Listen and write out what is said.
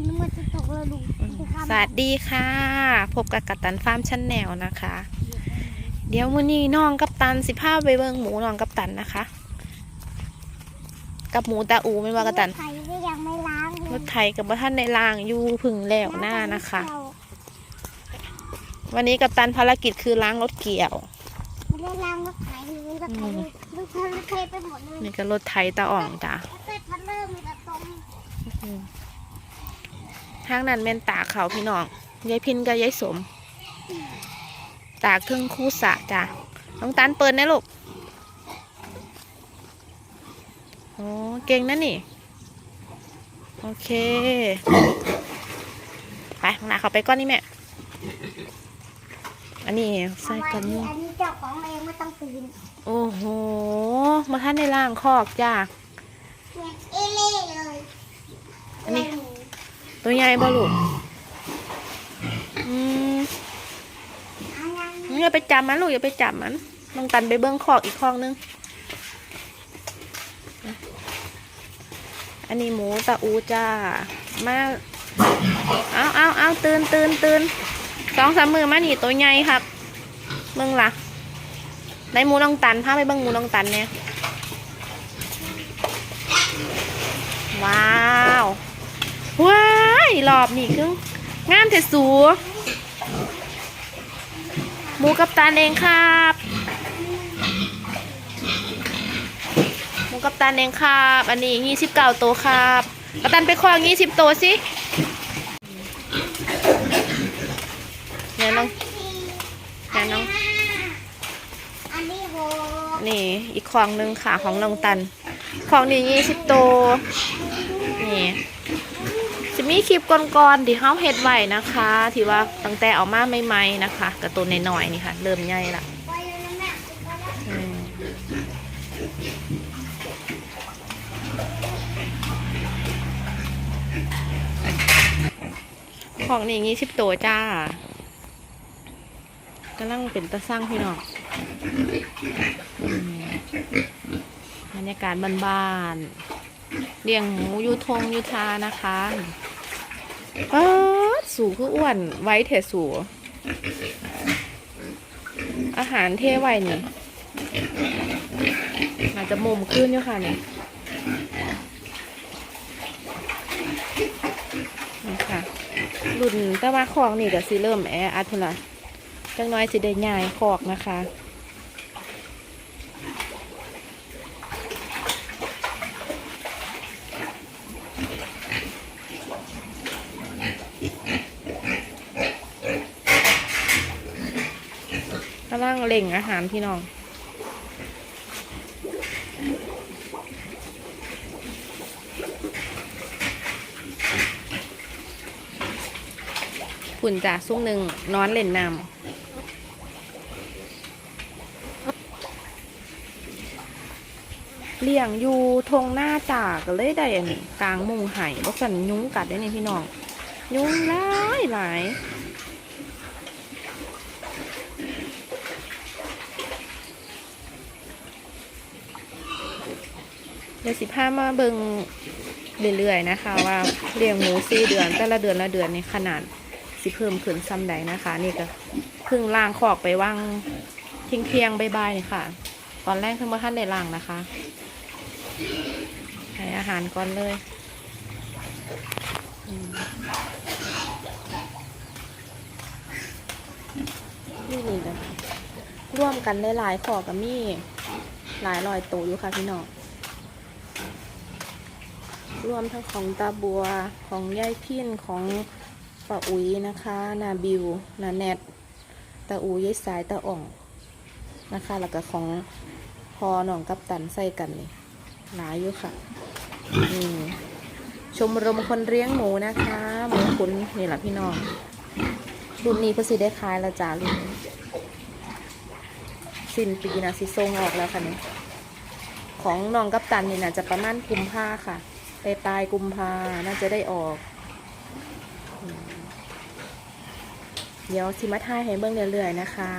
คุณนึกว่าจะตกแล้วลุงจะข้ามสวัสดีค่ะ พบกับกัปตันฟาร์มชั้นแนวนะคะ เดี๋ยวมื้อนี้น้องกัปตันสิพาไปเบิ่งหมูน้องกัปตันนะคะ กับหมูตาอูไม่นว่ากัปตันรถไถก็ยังไม่ล้างเลยรถไถกับท่านในล่างอยู่ผึ่งแล้วหน้านะคะ วันนี้กัปตันภารกิจคือล้างรถเกี่ยวไม่ได้ล้างรถไถเลยรถไถเลยรถไถรถไถไปหมดเลยนี่ก็รถไถตาอ่องจ้ะรถไถพัดเริ่มมีแต่ตม ทางนั้นแม่นตากเขาพี่น้องยายพินกับยายสม ตากเครื่องคู่สะจ้ะน้องตันเปิดนะลูกโอ้เก่งนะนี่ โอเค ไปข้างหน้าเขาไปก้อนนี่แม่ อันนี้ใส่กันนี่นี่อันนี้เจ้าของเองไม่ต้องตื่นโอ้โห มาท่านในล่างคอกจ้าเนี่ยเอเล่เลย อันนี้ ตัวใหญ่บ่ลูกอืมอย่าไปจับมันลูกอย่าไปจับมันน้องตันไปเบิ้งคอกอีกคอกนึง อันนี้หมูตะอูจ้า มาเอาเอาเอาตื่นตื่นตื่นสองสามมือมานี่ตัวใหญ่ครับเบิ้งล่ะในหมูน้องตันพาไปเบิ้งหมูน้องตันเนี่ยว้าว ว้า ยรอบนี่คืองามเทสูหมูกับตันเองครับหมูกับตันเองครับ อันนี้ยี่สิบเก้าตัวครับกัปตันไปคว้างยี่สิบตัวสิเนี่ยน้องแต่น้องนี่อีกของหนึ่งค่ะของน้องตันของนี่ยี่สิบตัวนี่ มีคลิปก่อนๆที่เฮาเฮ็ดไว้นะคะ ที่ว่าตั้งแต่เอามาใหม่ๆนะคะกับตัวน้อยๆนี่ค่ะ เริ่มใหญ่ละไปเลยนะแม่ไปแล้วอืมของนี่ยี่สิบตัวจ้ากำลังเป็นตะสร้างพี่น้องบรรยากาศบ้านๆเลี้ยงหมูยูทงยูทานะคะ ป๊าสูคืออ้วนไว้เถอะสูอาหารเทไว้นี่อาจจะมุมขึ้นอยู่ค่ะนี่นี่ค่ะรุ่นแต่ว่าคอกนี่ก็สิเริ่มแออัดพุ่นละจังน้อยสิได้ง่ายคอกนะคะ กำลังเล่งอาหารพี่น้องฝุ่นจ่าซุ้มหนึ่งนอนเล่นน้ำเลี้ยงอยู่ทงหน้าจ่าก็เลยได้อันนี้กลางมุงไห่บอกสันยุ้งกัดได้นี่พี่น้อง ยุ้งหลายหลาย เดี๋ยวสิพามาเบิงเรื่อยๆนะคะ ว่าเลี้ยงหมูสี่เดือน แต่ละเดือนละเดือนในขนาดสิเพิ่มขึ้นซ้ำใดนะคะ นี่ก็เพิ่งล่างขอกไปว่างที่ยงเที่ยงๆบายๆนี่ค่ะ ตอนแรกเพิ่งมาท่านได้ล่างนะคะให้อาหารก่อนเลยนี่นี่เลยร่วมกันได้หลายขอกกับมี่หลายรอยตัวอยู่ค่ะพี่น้อง รวมทั้งของตาบัวของยายพินของป้าอุ๋ยนะคะนาบิวนาแนทตาอูยายสายตาอ่องนะคะ แล้วก็ของพอหนองกับตันใส่กันนี่หลายอยู่ค่ะอืมชมรมคนเลี้ยงหมูนะคะหมูขุนนี่แหละพี่น้องรุ่นนี้เพื่อสิได้ขายล้วจ้ารุ่นสิ้นปีนะสิทรงออกแล้วค่ะนี่ของน้องกับตันนี่นะจะประมาณกุมภาค่ะ ไปปลายกุมภาน่าจะได้ออก เดี๋ยวสิมาทายให้เบิ่งเรื่อยๆนะคะ